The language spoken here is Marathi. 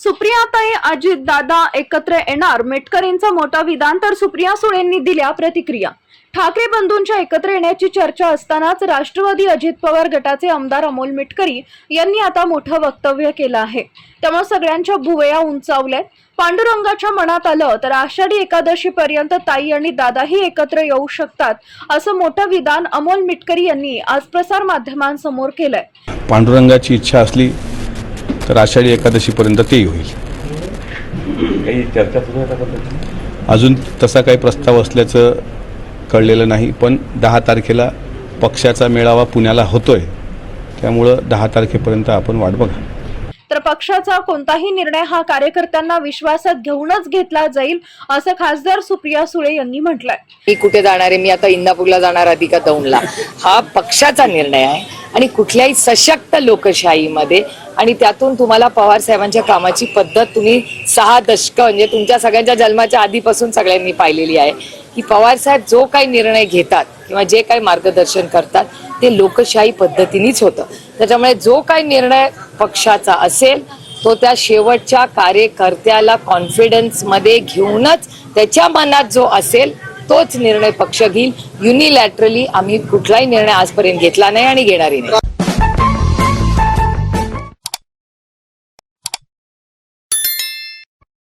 सुप्रियाताई अजित दादा एकत्र येणार. मेटकरींचं मोठा विधान तर सुप्रिया सुळेंनी दिल्या प्रतिक्रिया. ठाकरे बंधूंच्या एकत्र येण्याची चर्चा असतानाच राष्ट्रवादी अजित पवार गटाचे आमदार अमोल मिटकरी यांनी आता मोठं वक्तव्य केलं आहे. त्यामुळे सगळ्यांच्या भुवया उंचावल्यात. पांडुरंगाच्या मनात आलं तर आषाढी एकादशी पर्यंत ताई आणि दादाही एकत्र येऊ शकतात असं मोठं विधान अमोल मिटकरी यांनी आज प्रसार माध्यमांसमोर केलंय. पांडुरंगाची इच्छा असली तर आषाढी एकादशीपर्यंत तेही होईल. काही चर्चा सुरू आहे? अजून तसा काही प्रस्ताव असल्याचं कळलेलं नाही पण दहा तारखेला पक्षाचा मेळावा पुण्याला होतोय. त्यामुळं दहा तारखेपर्यंत आपण वाट बघा. तर पक्षाचा कोणताही निर्णय हा कार्यकर्त्यांना विश्वासात घेऊनच घेतला जाईल असं खासदार सुप्रिया सुळे यांनी म्हटलंय. मी कुठे जाणार आहे? मी आता इंदापूरला जाणार आधी का दौंडला? हा पक्षाचा निर्णय आहे. आणि कुठल्याही सशक्त लोकशाहीमध्ये. आणि त्यातून तुम्हाला पवार साहेबांच्या कामाची पद्धत तुम्ही सहा दशक म्हणजे तुमच्या सगळ्यांच्या जन्माच्या आधीपासून सगळ्यांनी पाहिलेली आहे. की पवार साहेब जो काही निर्णय घेतात किंवा जे काही मार्गदर्शन करतात ते लोकशाही पद्धतीनेच होतं. त्याच्यामुळे जो काही निर्णय पक्षाचा असेल तो त्या शेवटच्या कार्यकर्त्याला कॉन्फिडन्समध्ये घेऊनच त्याच्या मनात जो असेल तोच निर्णय पक्ष घेईल. युनिलॅटरली आम्ही कुठलाही निर्णय आजपर्यंत घेतला नाही आणि घेणारही नाही.